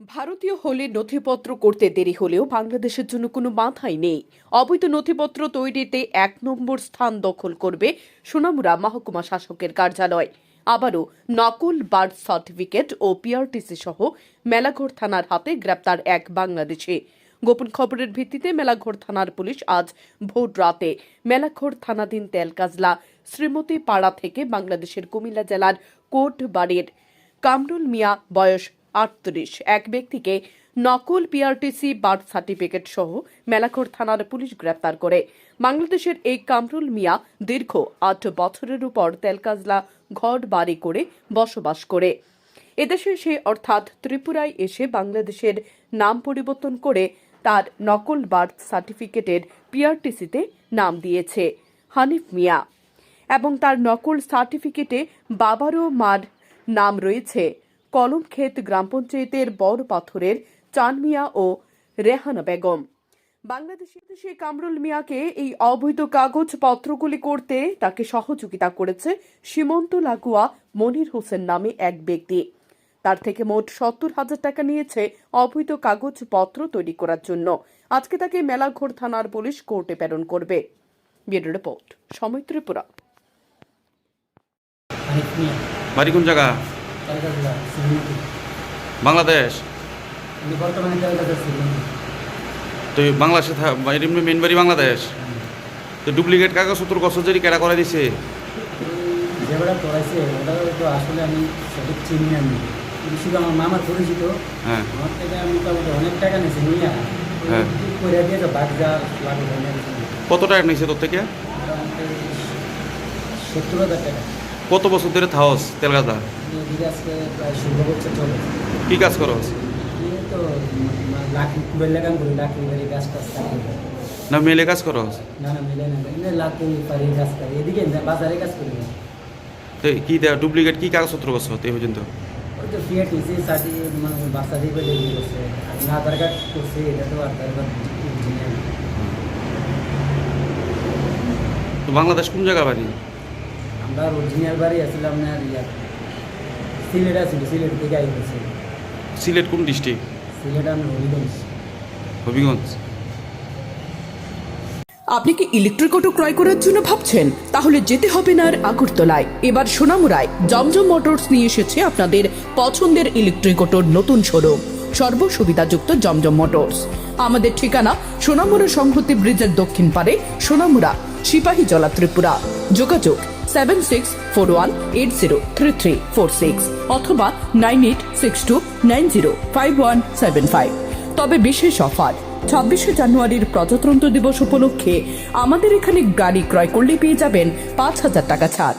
ভারতীয় হলে নথিপত্র করতে দেরি হলেও বাংলাদেশের জন্য কোনো মাথাই নেই। অবৈধ নথিপত্র তৈরিতে এক নম্বর স্থান দখল করবে সোনামুড়া মহকুমা শাসকের কার্যালয়। আবারও নকল বার্থ সার্টিফিকেট ও পিআরটিসি সহ মেলাঘর থানার হাতে গ্রেপ্তার এক বাংলাদেশি। গোপন খবরের ভিত্তিতে মেলাঘর থানার পুলিশ আজ ভোর রাতে মেলাঘর থানাধীন তেলকাজলা শ্রীমতী পাড়া থেকে বাংলাদেশের কুমিল্লা জেলার কোটবাড়ির কামরুল মিয়া বয়স আটত্রিশ। এক ব্যক্তিকে নকল পিআরটিসি বার্থ সার্টিফিকেট সহ মেলাঘর থানার পুলিশ গ্রেপ্তার করে। বাংলাদেশের এই কামরুল মিয়া দীর্ঘ আট বছরের উপর তেলকাজলা ঘর বাড়ি করে বসবাস করে। এদেশে সে অর্থাৎ ত্রিপুরায় এসে বাংলাদেশের নাম পরিবর্তন করে তার নকল বার্থ সার্টিফিকেটের পিআরটিসিতে নাম দিয়েছে, হানিফ মিয়া। এবং তার নকল সার্টিফিকেটে বাবারও মার নাম রয়েছে। কলমক্ষেত গ্রাম পঞ্চায়েতের বড় পাথরের চান মিয়া ও রেহানা বেগম। বাংলাদেশি দেশে কামরুল মিয়াকে এই অবৈধ কাগজ পত্রগুলি করতে তাকে সহযোগিতা করেছে সীমন্ত লাগোয়া মনির হোসেন নামে এক ব্যক্তি। তার থেকে মোট সত্তর হাজার টাকা নিয়েছে অবৈধ কাগজপত্র তৈরি করার জন্য। আজকে তাকে মেলাঘোর থানার পুলিশ কোর্টে প্রেরণ করবে। ব্যুরো রিপোর্ট, সময় ত্রিপুরা। জায়গা? বাংলাদেশ? আমি বর্তমানে কলকাতা শ্রীমতী তো বাংলাদেশে মেন বাড়ি বাংলাদেশ? তো ডুপ্লিকেট কাগজপত্র কসরি কেরা করে দিছে? করাইছে ওটা তো আসলে আমি সঠিক চিনি আমি। শুধু আমার মামার পরিচিত। হ্যাঁ। আমার থেকে আমি মোটামুটি অনেক টাকা নিয়েছি নিয়ে হ্যাঁ। করে দিয়ে তো বাদ যা কত টাকা নিয়েছে তোর থেকে সত্তর হাজার টাকা। কত বছর ধরে থাওস তেলগাদা কি কাজ করি না মেলে কাজ করি তো কি ডুপ্লিকেট কি কাগজপত্র করছ এই পর্যন্ত? বাংলাদেশ কোন জায়গা বাড়ি? আমরা অরিজিনাল বাড়ি না ইয়া সিলেট আসছিল সিলেট থেকে আই করছে সিলেট কোন ডিস্ট্রিক্ট সিলেট আমি হবিগঞ্জ। হবিগঞ্জ। আপনি কি ইলেকট্রিক অটো ক্রয় করার জন্য ভাবছেন? তাহলে যেতে হবে না আর আগরতলায়। এবার সোনামুড়ায় জমজম মোটরস নিয়ে এসেছে আপনাদের পছন্দের ইলেকট্রিক অটোর নতুন শোরুম সর্বসুবিধাযুক্ত জমজম মোটরস। আমাদের ঠিকানা সোনামুড়া সংহতি ব্রিজের দক্ষিণ পারে সোনামুড়া সিপাহী জলা ত্রিপুরা যোগাযোগ seven six four one eight zero three three four six অথবা nine eight six two nine zero five one seven five তবে বিশেষ অফার, ছাব্বিশে জানুয়ারির প্রজাতন্ত্র দিবস উপলক্ষে আমাদের এখানে গাড়ি ক্রয় করলে পেয়ে যাবেন পাঁচ হাজার টাকা ছাড়।